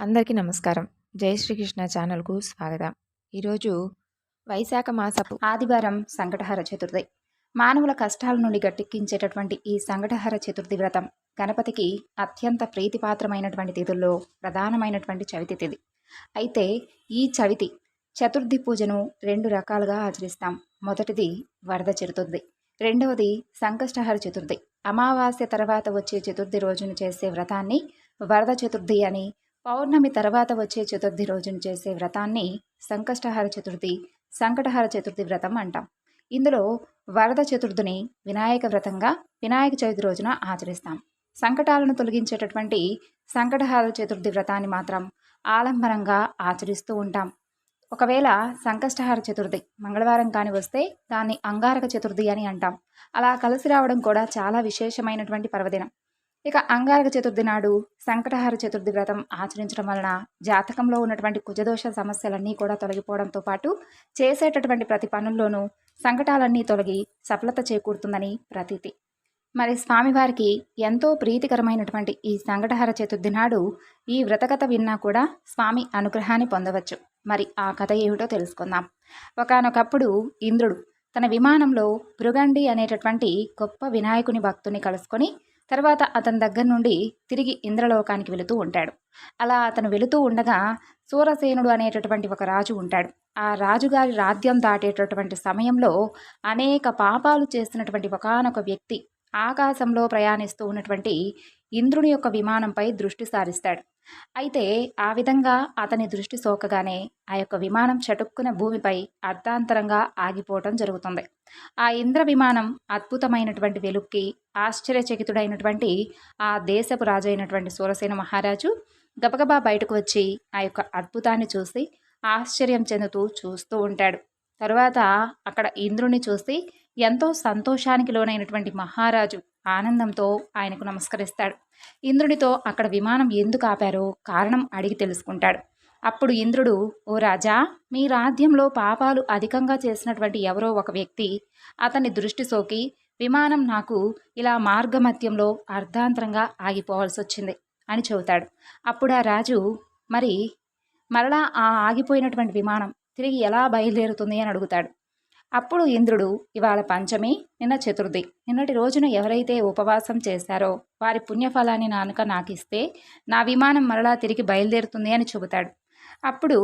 అందరికీ నమస్కారం. జై శ్రీకృష్ణ ఛానల్కు స్వాగతం. ఈరోజు వైశాఖ మాసపు ఆదివారం సంకటహర చతుర్థి. మానవుల కష్టాల నుండి గట్టెక్కించేటటువంటి ఈ సంకటహర చతుర్థి వ్రతం గణపతికి అత్యంత ప్రీతిపాత్రమైనటువంటి తిథుల్లో ప్రధానమైనటువంటి చవితి తిథి. అయితే ఈ చవితి చతుర్థి పూజను రెండు రకాలుగా ఆచరిస్తాం. మొదటిది వరద చతుర్థి. రెండవది సంకష్టహర చతుర్థి. అమావాస్య తర్వాత వచ్చే చతుర్థి రోజును చేసే వ్రతాన్ని వరద చతుర్థి అని పౌర్ణమి తర్వాత వచ్చే చతుర్థి రోజున చేసే వ్రతాన్ని సంకష్టహార చతుర్థి సంకటహార చతుర్థి వ్రతం అంటాం. ఇందులో వరద చతుర్థిని వినాయక వ్రతంగా వినాయక చవితి రోజున ఆచరిస్తాం. సంకటాలను తొలగించేటటువంటి సంకటహార చతుర్థి వ్రతాన్ని మాత్రం ఆలంబనంగా ఆచరిస్తూ ఉంటాం. ఒకవేళ సంకష్టహార చతుర్థి మంగళవారం కాని వస్తే దాన్ని అంగారక చతుర్థి అని అంటాం. అలా కలిసి రావడం కూడా చాలా విశేషమైనటువంటి పర్వదినం. ఇక అంగారక చతుర్థి నాడు సంకటహార చతుర్థి వ్రతం ఆచరించడం వలన జాతకంలో ఉన్నటువంటి కుజదోష సమస్యలన్నీ కూడా తొలగిపోవడంతో పాటు చేసేటటువంటి ప్రతి పనుల్లోనూ సంకటాలన్నీ తొలగి సఫలత చేకూరుతుందని ప్రతీతి. మరి స్వామివారికి ఎంతో ప్రీతికరమైనటువంటి ఈ సంకటహార చతుర్థి నాడు ఈ వ్రతకథ విన్నా కూడా స్వామి అనుగ్రహాన్ని పొందవచ్చు. మరి ఆ కథ ఏమిటో తెలుసుకుందాం. ఒకనొకప్పుడు ఇంద్రుడు తన విమానంలో భృగండి అనేటటువంటి గొప్ప వినాయకుని భక్తుని కలుసుకొని తర్వాత అతని దగ్గర నుండి తిరిగి ఇంద్రలోకానికి వెళుతూ ఉంటాడు. అలా అతను వెళుతూ ఉండగా సూరసేనుడు అనేటటువంటి ఒక రాజు ఉంటాడు. ఆ రాజుగారి రాజ్యం దాటేటటువంటి సమయంలో అనేక పాపాలు చేస్తున్నటువంటి ఒకనొక వ్యక్తి ఆకాశంలో ప్రయాణిస్తూ ఉన్నటువంటి ఇంద్రుని యొక్క విమానంపై దృష్టి సారిస్తాడు. అయితే ఆ విధంగా అతని దృష్టి సోకగానే ఆ యొక్క విమానం చటుక్కున భూమిపై అర్ధాంతరంగా ఆగిపోవటం జరుగుతుంది. ఆ ఇంద్ర విమానం అద్భుతమైనటువంటి వెలుక్కి ఆశ్చర్యచకితుడైనటువంటి ఆ దేశపు రాజు అయినటువంటి సూరసేన మహారాజు గబగబా బయటకు వచ్చి ఆ యొక్క అద్భుతాన్ని చూసి ఆశ్చర్యం చెందుతూ చూస్తూ ఉంటాడు. తరువాత అక్కడ ఇంద్రుని చూసి ఎంతో సంతోషానికి లోనైనటువంటి మహారాజు ఆనందంతో ఆయనకు నమస్కరిస్తాడు. ఇంద్రునితో అక్కడ విమానం ఎందుకు ఆపారో కారణం అడిగి తెలుసుకుంటాడు. అప్పుడు ఇంద్రుడు ఓ రాజా మీ రాజ్యంలో పాపాలు అధికంగా చేసినటువంటి ఎవరో ఒక వ్యక్తి అతని దృష్టి సోకి విమానం నాకు ఇలా మార్గమధ్యంలో అర్ధాంతరంగా ఆగిపోవాల్సి వచ్చింది అని చెబుతాడు. అప్పుడు ఆ రాజు మరి మరలా ఆ ఆగిపోయినటువంటి విమానం తిరిగి ఎలా బయలుదేరుతుంది అని అడుగుతాడు. అప్పుడు ఇంద్రుడు ఇవాళ పంచమి నిన్న చతుర్థి. నిన్నటి రోజున ఎవరైతే ఉపవాసం చేశారో వారి పుణ్యఫలాన్ని నానుక నాకు ఇస్తే నా విమానం మరలా తిరిగి బయలుదేరుతుంది అని చెబుతాడు. అప్పుడు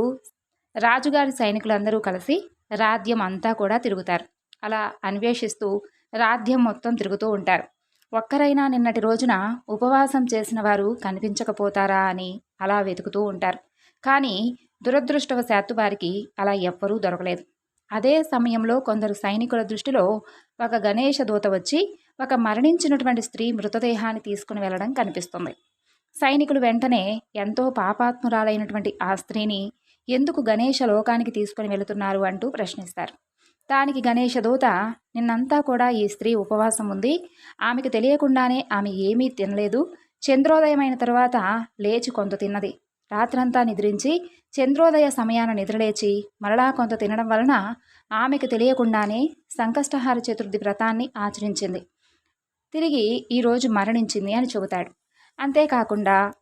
రాజుగారి సైనికులందరూ కలిసి రాధ్యం అంతా కూడా తిరుగుతారు. అలా అన్వేషిస్తూ రాధ్యం మొత్తం తిరుగుతూ ఉంటారు. ఒక్కరైనా నిన్నటి రోజున ఉపవాసం చేసిన వారు కనిపించకపోతారా అని అలా వెతుకుతూ ఉంటారు. కానీ దురదృష్టవశాత్తు వారికి అలా ఎవ్వరూ దొరకలేదు. అదే సమయంలో కొందరు సైనికుల దృష్టిలో ఒక గణేష దూత వచ్చి ఒక మరణించినటువంటి స్త్రీ మృతదేహాన్ని తీసుకుని వెళ్ళడం కనిపిస్తుంది. సైనికులు వెంటనే ఎంతో పాపాత్మురాలైనటువంటి ఆ స్త్రీని ఎందుకు గణేష లోకానికి తీసుకుని వెళుతున్నారు అంటూ ప్రశ్నిస్తారు. దానికి గణేష దూత నిన్నంతా కూడా ఈ స్త్రీ ఉపవాసం ఉంది. ఆమెకు తెలియకుండానే ఆమె ఏమీ తినలేదు. చంద్రోదయమైన తర్వాత లేచి కొంత తిన్నది. రాత్రంతా నిద్రించి చంద్రోదయ సమయాన నిద్రలేచి మరలా కొంత తినడం వలన ఆమెకు తెలియకుండానే సంకష్టహార చతుర్థి వ్రతాన్ని ఆచరించింది. తిరిగి ఈరోజు మరణించింది అని చెబుతాడు. అంతేకాకుండా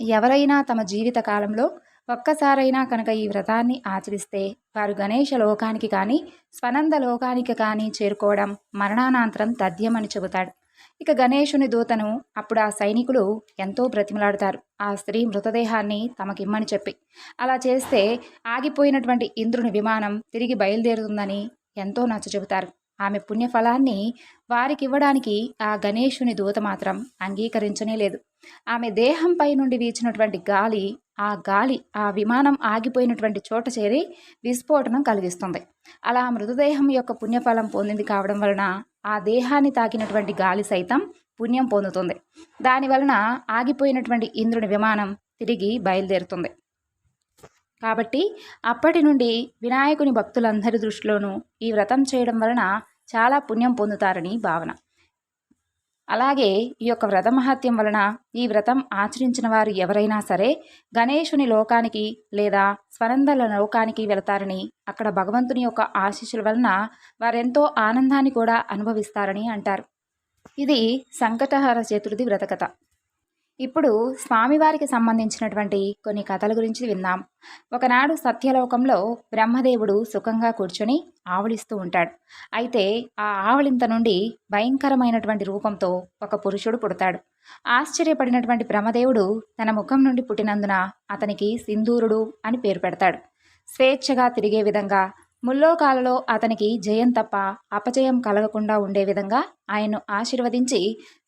ఎవరైనా తమ జీవిత కాలంలో ఒక్కసారైనా కనుక ఈ వ్రతాన్ని ఆచరిస్తే వారు గణేష లోకానికి కానీ స్వనంద లోకానికి కానీ చేరుకోవడం మరణానంతరం తథ్యమని చెబుతాడు. ఇక గణేషుని దూతను అప్పుడు ఆ సైనికులు ఎంతో బ్రతిమలాడతారు. ఆ స్త్రీ మృతదేహాన్ని తమకిమ్మని చెప్పి అలా చేస్తే ఆగిపోయినటువంటి ఇంద్రుని విమానం తిరిగి బయలుదేరుతుందని ఎంతో నచ్చ చెబుతారు ఆమె పుణ్యఫలాన్ని వారికి ఇవ్వడానికి ఆ గణేషుని దూత మాత్రం అంగీకరించనే లేదు. ఆమె దేహంపై నుండి వీచినటువంటి గాలి ఆ గాలి ఆ విమానం ఆగిపోయినటువంటి చోట చేరి విస్ఫోటనం కలిగిస్తుంది. అలా మృతదేహం యొక్క పుణ్యఫలం పొందింది కావడం వలన ఆ దేహాన్ని తాకినటువంటి గాలి సైతం పుణ్యం పొందుతుంది. దాని వలన ఆగిపోయినటువంటి ఇంద్రుని విమానం తిరిగి బయలుదేరుతుంది. కాబట్టి అప్పటి నుండి వినాయకుని భక్తులందరి దృష్టిలోనూ ఈ వ్రతం చేయడం వలన చాలా పుణ్యం పొందుతారని భావన. అలాగే ఈ యొక్క వ్రత మహత్యం వలన ఈ వ్రతం ఆచరించిన వారు ఎవరైనా సరే గణేశుని లోకానికి లేదా స్వరందల లోకానికి వెళతారని అక్కడ భగవంతుని యొక్క ఆశీస్సుల వలన వారెంతో ఆనందాన్ని కూడా అనుభవిస్తారని అంటారు. ఇది సంకటహార చతుర్థి వ్రతకథ. ఇప్పుడు స్వామివారికి సంబంధించినటువంటి కొన్ని కథల గురించి విందాం. ఒకనాడు సత్యలోకంలో బ్రహ్మదేవుడు సుఖంగా కూర్చొని ఆవలిస్తూ ఉంటాడు. అయితే ఆ ఆవలింత నుండి భయంకరమైనటువంటి రూపంతో ఒక పురుషుడు పుడతాడు. ఆశ్చర్యపడినటువంటి బ్రహ్మదేవుడు తన ముఖం నుండి పుట్టినందున అతనికి సింధూరుడు అని పేరు పెడతాడు. స్వేచ్ఛగా తిరిగే విధంగా ముల్లోకాలలో అతనికి జయం తప్ప అపజయం కలగకుండా ఉండే విధంగా ఆయన్ను ఆశీర్వదించి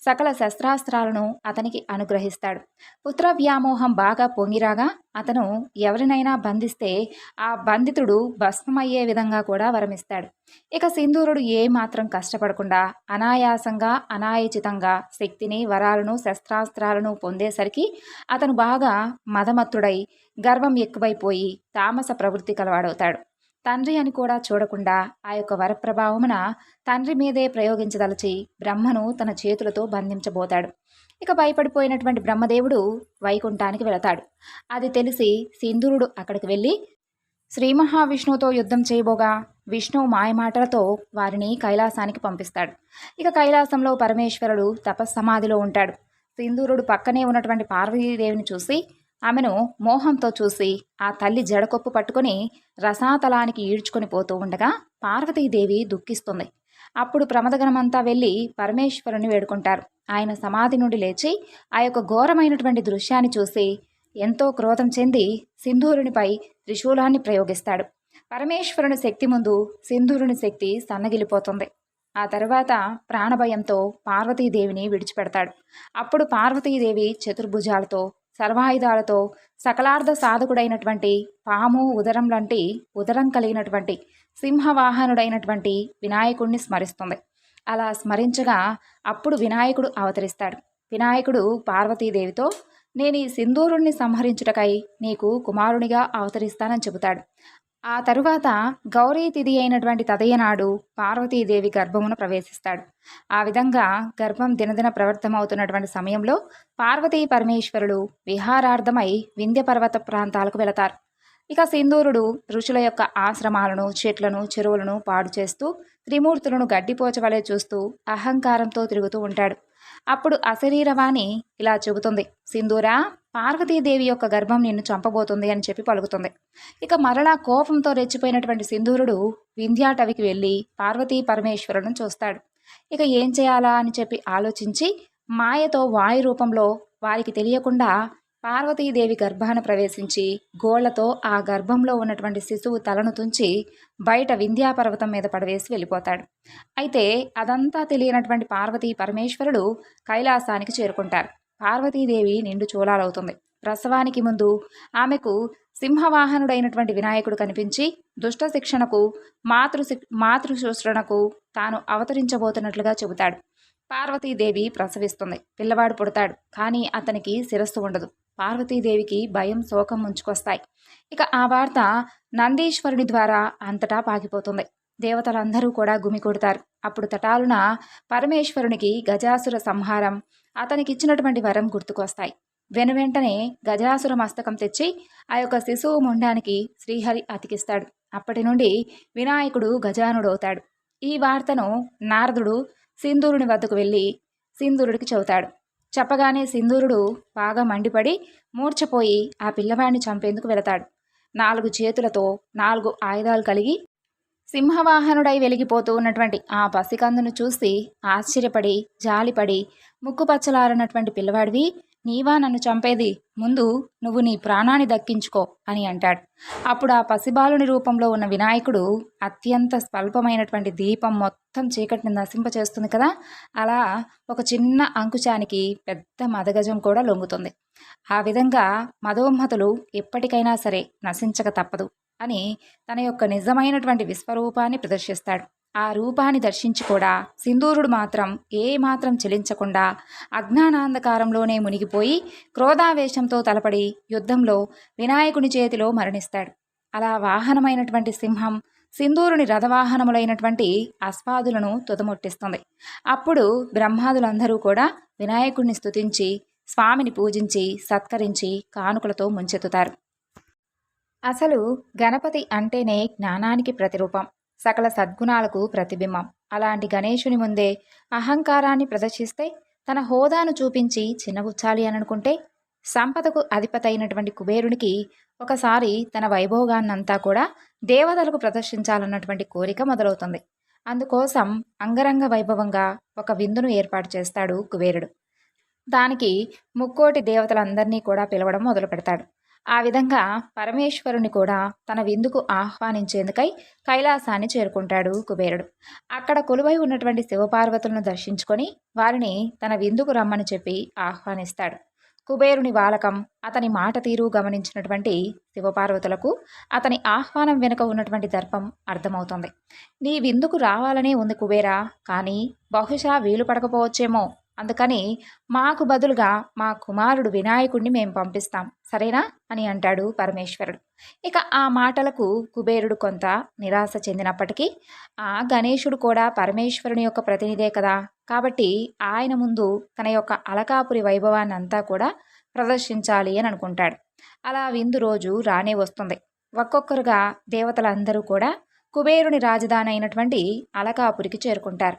సకల శస్త్రాస్త్రాలను అతనికి అనుగ్రహిస్తాడు. పుత్ర వ్యామోహం బాగా పొంగిరాగా అతను ఎవరినైనా బంధిస్తే ఆ బంధితుడు భస్మమయ్యే విధంగా కూడా వరమిస్తాడు. ఇక సింధూరుడు ఏమాత్రం కష్టపడకుండా అనాయాసంగా అనాయచితంగా శక్తిని వరాలను శస్త్రాస్త్రాలను పొందేసరికి అతను బాగా మదమత్తుడై గర్వం ఎక్కువైపోయి తామస ప్రవృత్తి కలవాడవుతాడు. తండ్రి అని కూడా చూడకుండా ఆ యొక్క వరప్రభావమున తండ్రి మీదే ప్రయోగించదలచి బ్రహ్మను తన చేతులతో బంధించబోతాడు. ఇక భయపడిపోయినటువంటి బ్రహ్మదేవుడు వైకుంఠానికి వెళతాడు. అది తెలిసి సింధురుడు అక్కడికి వెళ్ళి శ్రీ మహావిష్ణువుతో యుద్ధం చేయబోగా విష్ణువు మాయమాటలతో వారిని కైలాసానికి పంపిస్తాడు. ఇక కైలాసంలో పరమేశ్వరుడు తపస్సమాధిలో ఉంటాడు. సింధూరుడు పక్కనే ఉన్నటువంటి పార్వతీదేవిని చూసి ఆమెను మోహంతో చూసి ఆ తల్లి జడకొప్పు పట్టుకొని రసాతలానికి ఈడ్చుకొని పోతూ ఉండగా పార్వతీదేవి దుఃఖిస్తుంది. అప్పుడు ప్రమదగణమంతా వెళ్ళి పరమేశ్వరుని వేడుకుంటారు. ఆయన సమాధి నుండి లేచి ఆ యొక్క ఘోరమైనటువంటి దృశ్యాన్ని చూసి ఎంతో క్రోధం చెంది సింధూరునిపై త్రిశూలాన్ని ప్రయోగిస్తాడు. పరమేశ్వరుని శక్తి ముందు సింధూరుని శక్తి సన్నగిలిపోతుంది. ఆ తర్వాత ప్రాణభయంతో పార్వతీదేవిని విడిచిపెడతాడు. అప్పుడు పార్వతీదేవి చతుర్భుజాలతో సర్వాయుధాలతో సకలార్థ సాధకుడైనటువంటి పాము ఉదరం లాంటి ఉదరం కలిగినటువంటి సింహవాహనుడైనటువంటి వినాయకుడిని స్మరిస్తుంది. అలా స్మరించగా అప్పుడు వినాయకుడు అవతరిస్తాడు. వినాయకుడు పార్వతీదేవితో నేను ఈ సింధూరుణ్ణి సంహరించుటకై నీకు కుమారునిగా అవతరిస్తానని చెబుతాడు. ఆ తరువాత గౌరీ తిథి అయినటువంటి తదయనాడు పార్వతీదేవి గర్భమును ప్రవేశిస్తాడు. ఆ విధంగా గర్భం దినదిన ప్రవర్తమవుతున్నటువంటి సమయంలో పార్వతీ పరమేశ్వరుడు విహారార్థమై వింధ్య పర్వత ప్రాంతాలకు వెళతారు. ఇక సింధూరుడు ఋషుల యొక్క ఆశ్రమాలను చెట్లను చెరువులను పాడు చేస్తూ త్రిమూర్తులను గడ్డిపోచవలే చూస్తూ అహంకారంతో తిరుగుతూ ఉంటాడు. అప్పుడు అశరీరవాణి ఇలా చెబుతుంది. సింధూరా పార్వతీదేవి యొక్క గర్భం నిన్ను చంపబోతుంది అని చెప్పి పలుకుతుంది. ఇక మరలా కోపంతో రెచ్చిపోయినటువంటి సింధూరుడు వింధ్యాటవికి వెళ్ళి పార్వతీ పరమేశ్వరులను చూస్తాడు. ఇక ఏం చేయాలా అని చెప్పి ఆలోచించి మాయతో వాయు రూపంలో వారికి తెలియకుండా పార్వతీదేవి గర్భాన ప్రవేశించి గోళ్ళతో ఆ గర్భంలో ఉన్నటువంటి శిశువు తలను తుంచి బయట వింధ్యాపర్వతం మీద పడవేసి వెళ్ళిపోతాడు. అయితే అదంతా తెలియనటువంటి పార్వతీ పరమేశ్వరుడు కైలాసానికి చేరుకుంటారు. పార్వతీదేవి నిండు చూలాలవుతుంది ప్రసవానికి ముందు ఆమెకు సింహవాహనుడైనటువంటి వినాయకుడు కనిపించి దుష్ట శిక్షణకు మాతృ మాతృశుశ్రణకు తాను అవతరించబోతున్నట్లుగా చెబుతాడు. పార్వతీదేవి ప్రసవిస్తుంది. పిల్లవాడు పుడతాడు. కానీ అతనికి శిరస్సు ఉండదు. పార్వతీదేవికి భయం శోకం ముంచుకొస్తాయి. ఇక ఆ వార్త నందీశ్వరుని ద్వారా అంతటా పాకిపోతుంది దేవతలందరూ కూడా గుమికొడతారు. అప్పుడు తటాలున పరమేశ్వరునికి గజాసుర సంహారం అతనికిచ్చినటువంటి వరం గుర్తుకొస్తాయి. వెనువెంటనే గజాసుర మస్తకం తెచ్చి ఆ యొక్క శిశువు ముండానికి శ్రీహరి అతికిస్తాడు. అప్పటి నుండి వినాయకుడు గజానుడవుతాడు. ఈ వార్తను నారదుడు సింధూరుని వద్దకు వెళ్ళి సింధూరుడికి చెబుతాడు. చెప్పగానే సింధూరుడు బాగా మండిపడి మూర్ఛపోయి ఆ పిల్లవాడిని చంపేందుకు వెళతాడు. నాలుగు చేతులతో నాలుగు ఆయుధాలు కలిగి సింహవాహనుడై వెలిగిపోతూ ఉన్నటువంటి ఆ పసికందును చూసి ఆశ్చర్యపడి జాలిపడి ముక్కుపచ్చలారనటువంటి పిల్లవాడివి నీవా నన్ను చంపేది ముందు నువ్వు నీ ప్రాణాన్ని దక్కించుకో అని అంటాడు. అప్పుడు ఆ పసిబాలుని రూపంలో ఉన్న వినాయకుడు అత్యంత స్వల్పమైనటువంటి దీపం మొత్తం చీకటిని నశింపచేస్తుంది కదా అలా ఒక చిన్న అంకుశానికి పెద్ద మదగజం కూడా లొంగుతుంది. ఆ విధంగా మదోన్మతులు ఎప్పటికైనా సరే నశించక తప్పదు. అని తన యొక్క నిజమైనటువంటి విశ్వరూపాన్ని ప్రదర్శిస్తాడు. ఆ రూపాన్ని దర్శించి కూడా సింధూరుడు మాత్రం ఏ మాత్రం చెలించకుండా అజ్ఞానాంధకారంలోనే మునిగిపోయి క్రోధావేశంతో తలపడి యుద్ధంలో వినాయకుని చేతిలో మరణిస్తాడు. అలా వాహనమైనటువంటి సింహం సింధూరుని రథవాహనములైనటువంటి అస్వాదులను తుదముట్టిస్తుంది. అప్పుడు బ్రహ్మాదులందరూ కూడా వినాయకుడిని స్తుతించి స్వామిని పూజించి సత్కరించి కానుకలతో ముంచెత్తుతారు. అసలు గణపతి అంటేనే జ్ఞానానికి ప్రతిరూపం సకల సద్గుణాలకు ప్రతిబింబం. అలాంటి గణేశుని ముందే అహంకారాన్ని ప్రదర్శిస్తే తన హోదాను చూపించి చిన్నబుచ్చాలి అని అనుకుంటే సంపదకు అధిపతి అయినటువంటి కుబేరునికి ఒకసారి తన వైభోగాన్నంతా కూడా దేవతలకు ప్రదర్శించాలన్నటువంటి కోరిక మొదలవుతుంది. అందుకోసం అంగరంగ వైభవంగా ఒక విందును ఏర్పాటు చేస్తాడు కుబేరుడు. దానికి ముక్కోటి దేవతలందరినీ కూడా పిలవడం మొదలు పెడతాడు ఆ విధంగా పరమేశ్వరుని కూడా తన విందుకు ఆహ్వానించేందుకై కైలాసాన్ని చేరుకుంటాడు కుబేరుడు. అక్కడ కొలువై ఉన్నటువంటి శివపార్వతులను దర్శించుకొని వారిని తన విందుకు రమ్మని చెప్పి ఆహ్వానిస్తాడు. కుబేరుని వాలకం అతని మాట తీరు గమనించినటువంటి శివపార్వతులకు అతని ఆహ్వానం వెనుక ఉన్నటువంటి దర్పం అర్థమవుతుంది. నీ విందుకు రావాలనే ఉంది కుబేరా కానీ బహుశా వీలు పడకపోవచ్చేమో అందుకని మాకు బదులుగా మా కుమారుడు వినాయకుడిని మేము పంపిస్తాం. సరేనా? అని అంటాడు పరమేశ్వరుడు. ఇక ఆ మాటలకు కుబేరుడు కొంత నిరాశ చెందినప్పటికీ ఆ గణేశుడు కూడా పరమేశ్వరుని యొక్క ప్రతినిధే కదా. కాబట్టి ఆయన ముందు తన యొక్క అలకాపురి వైభవాన్ని అంతా కూడా ప్రదర్శించాలి అని అనుకుంటాడు. అలా విందు రోజు రానే వస్తుంది. ఒక్కొక్కరుగా దేవతలందరూ కూడా కుబేరుని రాజధాని అయినటువంటి అలకాపురికి చేరుకుంటారు.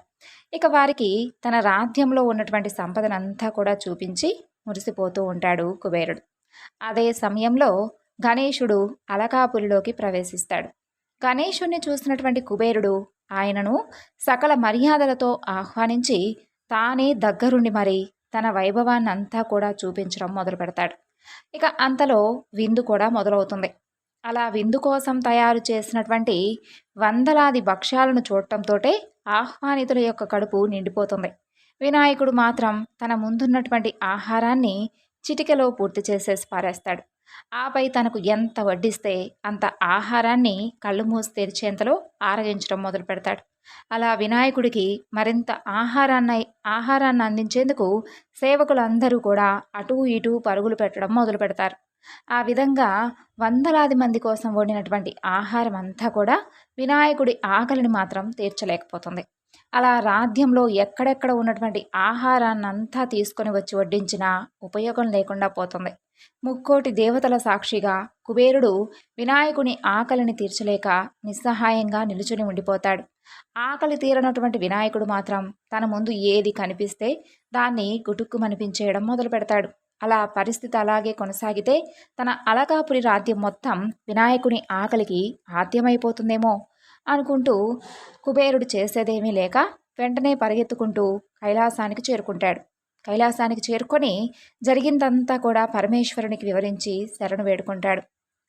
ఇక వారికి తన రాధ్యంలో ఉన్నటువంటి సంపదనంతా కూడా చూపించి మురిసిపోతూ ఉంటాడు కుబేరుడు. అదే సమయంలో గణేశుడు అలకాపురిలోకి ప్రవేశిస్తాడు. గణేశుణ్ణి చూసినటువంటి కుబేరుడు ఆయనను సకల మర్యాదలతో ఆహ్వానించి తానే దగ్గరుండి మరి తన వైభవాన్ని అంతా కూడా చూపించడం మొదలు పెడతాడు ఇక అంతలో విందు కూడా మొదలవుతుంది. అలా విందు కోసం తయారు చేసినటువంటి వందలాది భక్ష్యాలను చూడటంతోటే ఆహ్వానితుల యొక్క కడుపు నిండిపోతుంది. వినాయకుడు మాత్రం తన ముందున్నటువంటి ఆహారాన్ని చిటికెలో పూర్తి చేసేసి పారేస్తాడు. ఆపై తనకు ఎంత వడ్డిస్తే అంత ఆహారాన్ని కళ్ళు మూసి తెరిచేంతలో ఆరగించడం మొదలు పెడతాడు. అలా వినాయకుడికి మరింత ఆహారాన్ని ఆహారాన్ని అందించేందుకు సేవకులందరూ కూడా అటూ ఇటూ పరుగులు పెట్టడం మొదలు పెడతారు. ఆ విధంగా వందలాది మంది కోసం వండినటువంటి ఆహారం అంతా కూడా వినాయకుడి ఆకలిని మాత్రం తీర్చలేకపోతుంది. అలా రాధ్యంలో ఎక్కడెక్కడ ఉన్నటువంటి ఆహారాన్ని అంతా తీసుకొని వచ్చి వడ్డించినా ఉపయోగం లేకుండా పోతుంది. ముక్కోటి దేవతల సాక్షిగా కుబేరుడు వినాయకుని ఆకలిని తీర్చలేక నిస్సహాయంగా నిలుచుని ఉండిపోతాడు. ఆకలి తీరనటువంటి వినాయకుడు మాత్రం తన ముందు ఏది కనిపిస్తే దాన్ని గుటుక్కుమనిపించేయడం మొదలు పెడతాడు అలా పరిస్థితి అలాగే కొనసాగితే తన అలకాపురి రాజ్యం మొత్తం వినాయకుని ఆకలికి ఆద్యమైపోతుందేమో అనుకుంటూ కుబేరుడు చేసేదేమీ లేక వెంటనే పరిగెత్తుకుంటూ కైలాసానికి చేరుకుంటాడు. కైలాసానికి చేరుకొని జరిగిందంతా కూడా పరమేశ్వరునికి వివరించి శరణు వేడుకుంటాడు.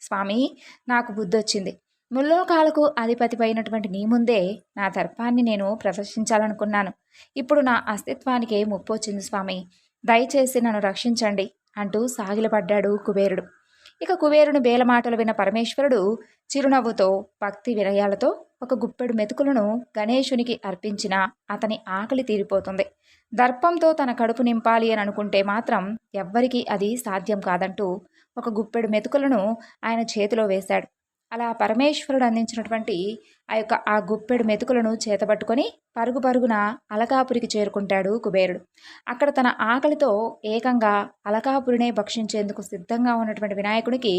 స్వామి నాకు బుద్ధొచ్చింది. ముల్లోకాలకు అధిపతిపైనటువంటి నీ ముందే నా దర్పాన్ని నేను ప్రదర్శించాలనుకున్నాను. ఇప్పుడు నా అస్తిత్వానికే ముప్పు వచ్చింది స్వామి. దయచేసి నన్ను రక్షించండి అంటూ సాగిలపడ్డాడు కుబేరుడు. ఇక కుబేరుని బేలమాటలు విన్న పరమేశ్వరుడు చిరునవ్వుతో భక్తి వినయాలతో ఒక గుప్పెడు మెతుకులను గణేశునికి అర్పించిన అతని ఆకలి తీరిపోతుంది. దర్పంతో తన కడుపు నింపాలి అని అనుకుంటే మాత్రం ఎవ్వరికీ అది సాధ్యం కాదంటూ ఒక గుప్పెడు మెతుకులను ఆయన చేతిలో వేశాడు. అలా పరమేశ్వరుడు అందించినటువంటి ఆ యొక్క ఆ గుప్పెడు మెతుకులను చేతబట్టుకొని పరుగు పరుగున అలకాపురికి చేరుకుంటాడు కుబేరుడు. అక్కడ తన ఆకలితో ఏకంగా అలకాపురినే భక్షించేందుకు సిద్ధంగా ఉన్నటువంటి వినాయకుడికి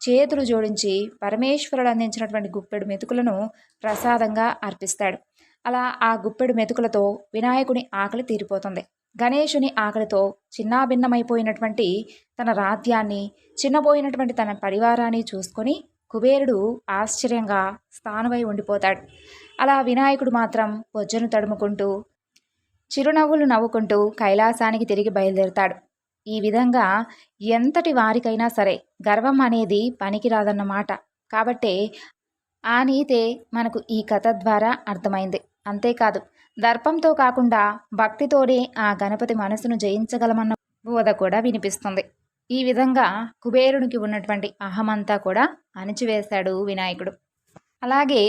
చేతులు జోడించి పరమేశ్వరుడు అందించినటువంటి గుప్పెడు మెతుకులను ప్రసాదంగా అర్పిస్తాడు. అలా ఆ గుప్పెడు మెతుకులతో వినాయకుని ఆకలి తీరిపోతుంది. గణేశుని ఆకలితో చిన్నాభిన్నమైపోయినటువంటి తన రాజ్యాన్ని చిన్నపోయినటువంటి తన పరివారాన్ని చూసుకొని కుబేరుడు ఆశ్చర్యంగా స్థానమై ఉండిపోతాడు. అలా వినాయకుడు మాత్రం బొజ్జను తడుముకుంటూ చిరునవ్వులు నవ్వుకుంటూ కైలాసానికి తిరిగి బయలుదేరుతాడు. ఈ విధంగా ఎంతటి వారికైనా సరే గర్వం అనేది పనికిరాదన్నమాట కాబట్టే ఆ నీతే మనకు ఈ కథ ద్వారా అర్థమైంది. అంతేకాదు దర్పంతో కాకుండా భక్తితోనే ఆ గణపతి మనసును జయించగలమన్న బోధ కూడా వినిపిస్తుంది. ఈ విధంగా కుబేరునికి ఉన్నటువంటి అహమంతా కూడా అణిచివేశాడు వినాయకుడు. అలాగే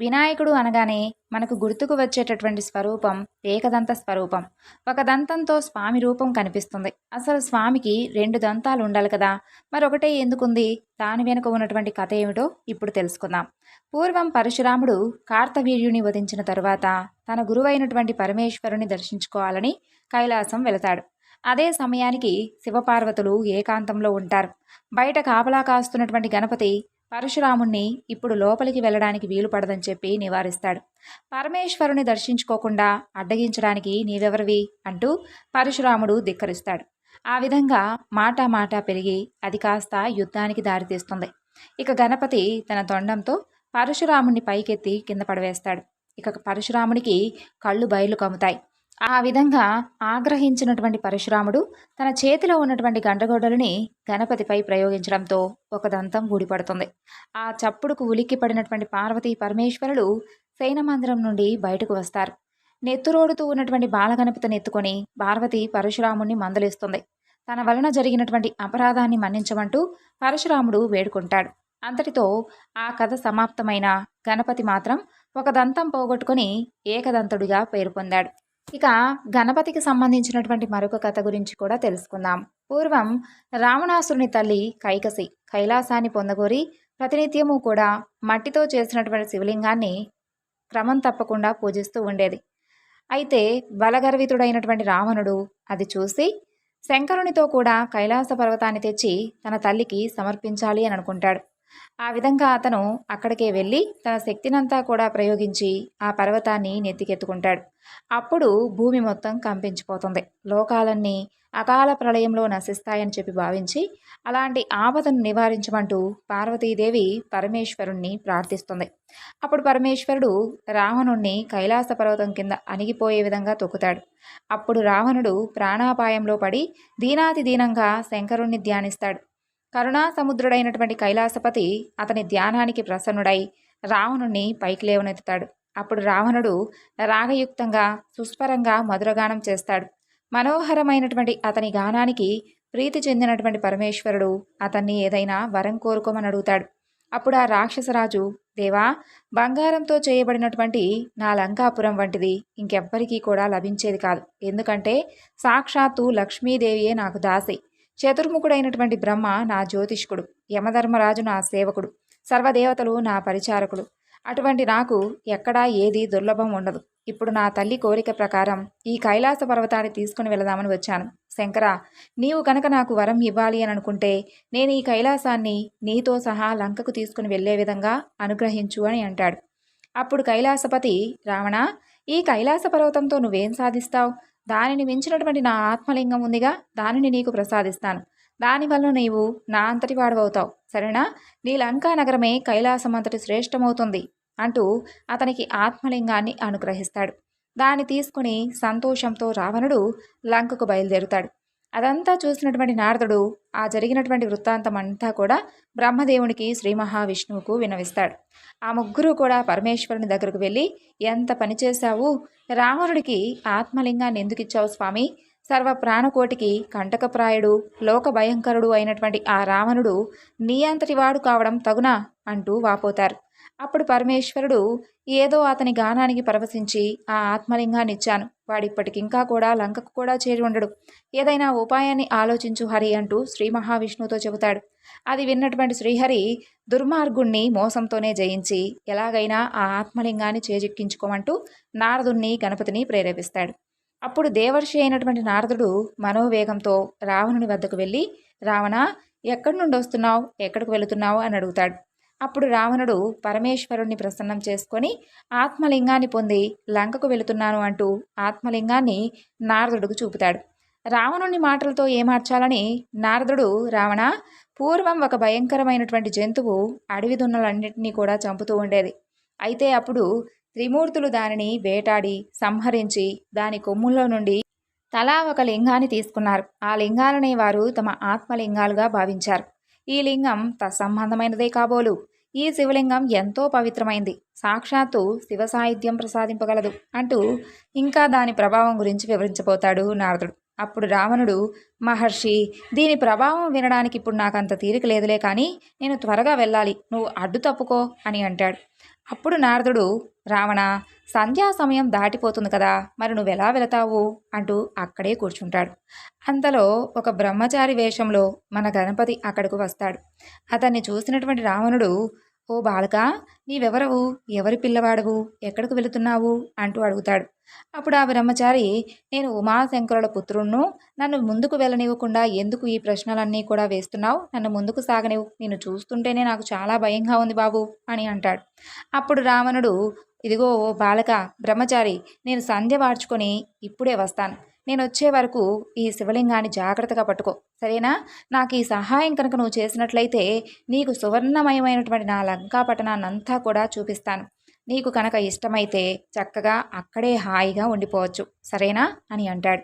వినాయకుడు అనగానే మనకు గుర్తుకు వచ్చేటటువంటి స్వరూపం ఏకదంత స్వరూపం. ఒక దంతంతో స్వామి రూపం కనిపిస్తుంది. అసలు స్వామికి రెండు దంతాలు ఉండాలి కదా. మరొకటే ఎందుకుంది? దాని వెనుక ఉన్నటువంటి కథ ఏమిటో ఇప్పుడు తెలుసుకుందాం. పూర్వం పరశురాముడు కార్తవీర్యుని వధించిన తరువాత తన గురువైనటువంటి పరమేశ్వరుని దర్శించుకోవాలని కైలాసం వెళతాడు. అదే సమయానికి శివపార్వతులు ఏకాంతంలో ఉంటారు. బయట కాపలా కాస్తున్నటువంటి గణపతి పరశురాముణ్ణి ఇప్పుడు లోపలికి వెళ్ళడానికి వీలు పడదని చెప్పి నివారిస్తాడు. పరమేశ్వరుని దర్శించుకోకుండా అడ్డగించడానికి నీవెవరివి అంటూ పరశురాముడు ధిక్కరిస్తాడు. ఆ విధంగా మాట మాట పెరిగి అది కాస్త యుద్ధానికి దారితీస్తుంది ఇక గణపతి తన తొండంతో పరశురాముణ్ణి పైకెత్తి కింద పడవేస్తాడు. ఇక పరశురామునికి కళ్ళు బయలు కమ్ముతాయి. ఆ విధంగా ఆగ్రహించినటువంటి పరశురాముడు తన చేతిలో ఉన్నటువంటి గండగోడలని గణపతిపై ప్రయోగించడంతో ఒక దంతం ఊడిపడుతుంది. ఆ చప్పుడుకు ఉలిక్కి పడినటువంటి పార్వతీ పరమేశ్వరులు శయనమందిరం నుండి బయటకు వస్తారు. నెత్తురోడుతూ ఉన్నటువంటి బాలగణపతిని ఎత్తుకొని పార్వతి పరశురాముణ్ణి మందలిస్తుంది. తన వలన జరిగినటువంటి అపరాధాన్ని మన్నించమంటూ పరశురాముడు వేడుకుంటాడు. అంతటితో ఆ కథ సమాప్తమైన గణపతి మాత్రం ఒక దంతం పోగొట్టుకుని ఏకదంతుడిగా పేరు పొందాడు. ఇక గణపతికి సంబంధించినటువంటి మరొక కథ గురించి కూడా తెలుసుకుందాం. పూర్వం రావణాసురుని తల్లి కైకసి కైలాసాన్ని పొందగోరి ప్రతినిత్యము కూడా మట్టితో చేసినటువంటి శివలింగాన్ని క్రమం తప్పకుండా పూజిస్తూ ఉండేది. అయితే బలగర్వితుడైనటువంటి రావణుడు అది చూసి శంకరునితో కూడా కైలాస పర్వతాన్ని తెచ్చి తన తల్లికి సమర్పించాలి అని అనుకుంటాడు. ఆ విధంగా అతను అక్కడికే వెళ్ళి తన శక్తినంతా కూడా ప్రయోగించి ఆ పర్వతాన్ని నెత్తికెత్తుకుంటాడు. అప్పుడు భూమి మొత్తం కంపించిపోతుంది. లోకాలన్నీ అకాల ప్రళయంలో నశిస్తాయని చెప్పి భావించి అలాంటి ఆపదను నివారించమంటూ పార్వతీదేవి పరమేశ్వరుణ్ణి ప్రార్థిస్తుంది. అప్పుడు పరమేశ్వరుడు రావణుణ్ణి కైలాస పర్వతం కింద అణిగిపోయే విధంగా తొక్కుతాడు. అప్పుడు రావణుడు ప్రాణాపాయంలో పడి దీనాతి దీనంగా శంకరుణ్ణి ధ్యానిస్తాడు. కరుణా సముద్రుడైనటువంటి కైలాసపతి అతని ధ్యానానికి ప్రసన్నుడై రావణుణ్ణి పైకి లేవనెత్తుతాడు. అప్పుడు రావణుడు రాగయుక్తంగా సుస్వరంగా మధురగానం చేస్తాడు. మనోహరమైనటువంటి అతని గానానికి ప్రీతి చెందినటువంటి పరమేశ్వరుడు అతన్ని ఏదైనా వరం కోరుకోమని అడుగుతాడు. అప్పుడు ఆ రాక్షసరాజు దేవా బంగారంతో చేయబడినటువంటి నా లంకాపురం వంటిది ఇంకెవ్వరికీ కూడా లభించేది కాదు. ఎందుకంటే సాక్షాత్తు లక్ష్మీదేవియే నాకు దాసి. చతుర్ముఖుడైనటువంటి బ్రహ్మ నా జ్యోతిష్కుడు యమధర్మరాజు నా సేవకుడు సర్వదేవతలు నా పరిచారకుడు. అటువంటి నాకు ఎక్కడా ఏది దుర్లభం ఉండదు. ఇప్పుడు నా తల్లి కోరిక ప్రకారం ఈ కైలాస పర్వతాన్ని తీసుకుని వెళదామని వచ్చాను. శంకర నీవు కనుక నాకు వరం ఇవ్వాలి అని అనుకుంటే నేను ఈ కైలాసాన్ని నీతో సహా లంకకు తీసుకుని వెళ్ళే విధంగా అనుగ్రహించు అని అంటాడు. అప్పుడు కైలాసపతి రావణ ఈ కైలాస పర్వతంతో నువ్వేం సాధిస్తావు? దానిని మించినటువంటి నా ఆత్మలింగం ఉందిగా దానిని నీకు ప్రసాదిస్తాను. దానివల్ల నీవు నా అంతటి వాడవవుతావు. సరేనా? నీ లంకా నగరమే కైలాసం అంతటి శ్రేష్టమవుతుంది అంటూ అతనికి ఆత్మలింగాన్ని అనుగ్రహిస్తాడు. దాన్ని తీసుకుని సంతోషంతో రావణుడు లంకకు బయలుదేరుతాడు. అదంతా చూసినటువంటి నారదుడు ఆ జరిగినటువంటి వృత్తాంతం అంతా కూడా బ్రహ్మదేవునికి శ్రీ మహావిష్ణువుకు వినవిస్తాడు. ఆ ముగ్గురు కూడా పరమేశ్వరుని దగ్గరకు వెళ్ళి ఎంత పని చేశావు? రావణుడికి ఆత్మలింగాన్ని ఎందుకు ఇచ్చావు స్వామి? సర్వ ప్రాణకోటికి కంటకప్రాయుడు లోక భయంకరుడు అయినటువంటి ఆ రావణుడు నీ అంతటి వాడు కావడం తగునా? అంటూ వాపోతారు. అప్పుడు పరమేశ్వరుడు ఏదో అతని గానానికి పరవశించి ఆ ఆత్మలింగాన్ని ఇచ్చాను. వాడిప్పటికింకా కూడా లంకకు కూడా చేరి ఉండడు. ఏదైనా ఉపాయాన్ని ఆలోచించు హరి అంటూ శ్రీ మహావిష్ణువుతో చెబుతాడు. అది విన్నటువంటి శ్రీహరి దుర్మార్గుణ్ణి మోసంతోనే జయించి ఎలాగైనా ఆ ఆత్మలింగాన్ని చేజిక్కించుకోమంటూ నారదుణ్ణి గణపతిని ప్రేరేపిస్తాడు. అప్పుడు దేవర్షి అయినటువంటి నారదుడు మనోవేగంతో రావణుని వద్దకు వెళ్ళి రావణ ఎక్కడి నుండి వస్తున్నావు? ఎక్కడికి వెళుతున్నావు? అని అడుగుతాడు. అప్పుడు రావణుడు పరమేశ్వరుణ్ణి ప్రసన్నం చేసుకొని ఆత్మలింగాన్ని పొంది లంకకు వెళుతున్నాను అంటూ ఆత్మలింగాన్ని నారదుడికి చూపుతాడు. రావణుని మాటలతో ఏమార్చాలని నారదుడు రావణ పూర్వం ఒక భయంకరమైనటువంటి జంతువు అడవి దున్నలన్నింటినీ కూడా చంపుతూ ఉండేది. అయితే అప్పుడు త్రిమూర్తులు దానిని వేటాడి సంహరించి దాని కొమ్ముల్లో నుండి తలా ఒక లింగాన్ని తీసుకున్నారు. ఆ లింగాలనే వారు తమ ఆత్మలింగాలుగా భావించారు. ఈ లింగం తత్సంబంధమైనదే కాబోలు. ఈ శివలింగం ఎంతో పవిత్రమైంది. సాక్షాత్తు శివ సాహిత్యం ప్రసాదింపగలదు అంటూ ఇంకా దాని ప్రభావం గురించి వివరించబోతాడు నారదుడు. అప్పుడు రావణుడు మహర్షి దీని ప్రభావం వినడానికి ఇప్పుడు నాకు అంత తీరిక లేదులే కానీ నేను త్వరగా వెళ్ళాలి. నువ్వు అడ్డు తప్పుకో అని అంటాడు. అప్పుడు నారదుడు రావణ సంధ్యా సమయం దాటిపోతుంది కదా మరి నువ్వెలా వెళతావు? అంటూ అక్కడే కూర్చుంటాడు. అంతలో ఒక బ్రహ్మచారి వేషంలో మన గణపతి అక్కడకు వస్తాడు. అతన్ని చూసినటువంటి రావణుడు ఓ బాలక నీవెవరవు? ఎవరి పిల్లవాడవు? ఎక్కడికి వెళుతున్నావు? అంటూ అడుగుతాడు. అప్పుడు ఆ బ్రహ్మచారి నేను ఉమాశంకరుల పుత్రుణ్ణు నన్ను ముందుకు వెళ్ళనివ్వకుండా ఎందుకు ఈ ప్రశ్నలన్నీ కూడా వేస్తున్నావు? నన్ను ముందుకు సాగనివ్వు. నేను చూస్తుంటేనే నాకు చాలా భయంగా ఉంది బాబు అని అంటాడు. అప్పుడు రావణుడు ఇదిగో ఓ బాలక బ్రహ్మచారి నేను సంధ్య వాడ్చుకొని ఇప్పుడే వస్తాను. నేను వచ్చే వరకు ఈ శివలింగాన్ని జాగ్రత్తగా పట్టుకో. సరేనా? నాకు ఈ సహాయం కనుక నువ్వు చేసినట్లయితే నీకు సువర్ణమయమైనటువంటి నా లంకా పట్టణాన్నంతా కూడా చూపిస్తాను. నీకు కనుక ఇష్టమైతే చక్కగా అక్కడే హాయిగా ఉండిపోవచ్చు. సరేనా? అని అంటాడు.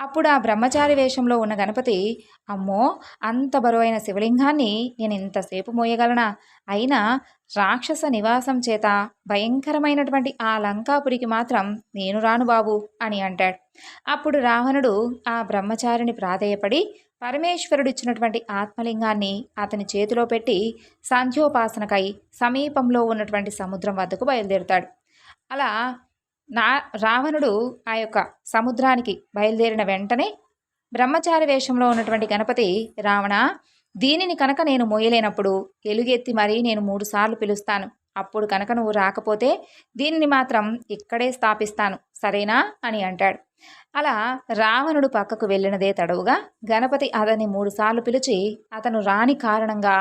అప్పుడు ఆ బ్రహ్మచారి వేషంలో ఉన్న గణపతి అమ్మో అంత బరువైన శివలింగాన్ని నేను ఇంతసేపు మోయగలనా? అయినా రాక్షస నివాసం చేత భయంకరమైనటువంటి ఆ లంకాపురికి మాత్రం నేను రాను బాబు అని అంటాడు. అప్పుడు రావణుడు ఆ బ్రహ్మచారిని ప్రాధేయపడి పరమేశ్వరుడిచ్చినటువంటి ఆత్మలింగాన్ని అతని చేతిలో పెట్టి సంధ్యోపాసనకై సమీపంలో ఉన్నటువంటి సముద్రం వద్దకు బయలుదేరుతాడు. అలా నా రావణుడు ఆ యొక్క సముద్రానికి బయలుదేరిన వెంటనే బ్రహ్మచారి వేషంలో ఉన్నటువంటి గణపతి రావణ దీనిని కనుక నేను మోయలేనప్పుడు ఎలుగెత్తి మరీ నేను మూడుసార్లు పిలుస్తాను. అప్పుడు కనుక నువ్వు రాకపోతే దీనిని మాత్రం ఇక్కడే స్థాపిస్తాను. సరేనా? అని అంటాడు. అలా రావణుడు పక్కకు వెళ్ళినదే తడవుగా గణపతి అతన్ని మూడుసార్లు పిలిచి అతను రాని కారణంగా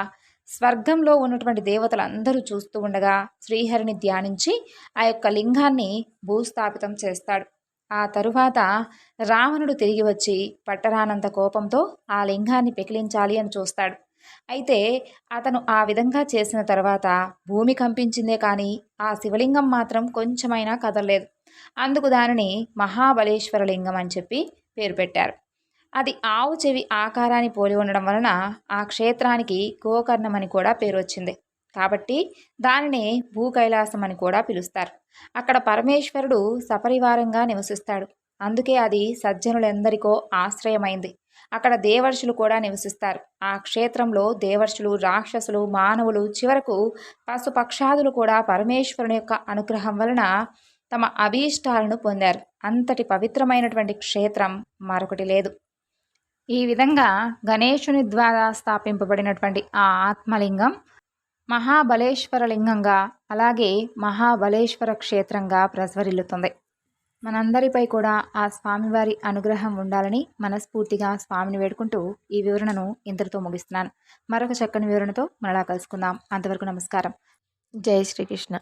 స్వర్గంలో ఉన్నటువంటి దేవతలందరూ చూస్తూ ఉండగా శ్రీహరిని ధ్యానించి ఆ యొక్క లింగాన్ని భూస్థాపితం చేస్తాడు. ఆ తరువాత రావణుడు తిరిగి వచ్చి పట్టరానంత కోపంతో ఆ లింగాన్ని పెకిలించాలి అని చూస్తాడు. అయితే అతను ఆ విధంగా చేసిన తర్వాత భూమి కంపించిందే కానీ ఆ శివలింగం మాత్రం కొంచెమైనా కదలలేదు. అందుకు దానిని మహాబలేశ్వర లింగం అని చెప్పి పేరు పెట్టారు. అది ఆవు చెవి ఆకారాన్ని పోలి ఉండడం వలన ఆ క్షేత్రానికి గోకర్ణం అని కూడా పేరు వచ్చింది. కాబట్టి దానిని భూకైలాసం అని కూడా పిలుస్తారు. అక్కడ పరమేశ్వరుడు సపరివారంగా నివసిస్తాడు. అందుకే అది సజ్జనులెందరికో ఆశ్రయమైంది. అక్కడ దేవర్షులు కూడా నివసిస్తారు. ఆ క్షేత్రంలో దేవర్షులు రాక్షసులు మానవులు చివరకు పశుపక్షాదులు కూడా పరమేశ్వరుని యొక్క అనుగ్రహం వలన తమ అభీష్టాలను పొందారు. అంతటి పవిత్రమైనటువంటి క్షేత్రం మరొకటి లేదు. ఈ విధంగా గణేశుని ద్వారా స్థాపింపబడినటువంటి ఆ ఆత్మలింగం మహాబలేశ్వర లింగంగా అలాగే మహాబలేశ్వర క్షేత్రంగా ప్రజ్వరిల్లుతుంది. మనందరిపై కూడా ఆ స్వామివారి అనుగ్రహం ఉండాలని మనస్ఫూర్తిగా స్వామిని వేడుకుంటూ ఈ వివరణను ఇంతటితో ముగిస్తున్నాను. మరొక చక్కని వివరణతో మరలా కలుసుకుందాం. అంతవరకు నమస్కారం. జై శ్రీకృష్ణ.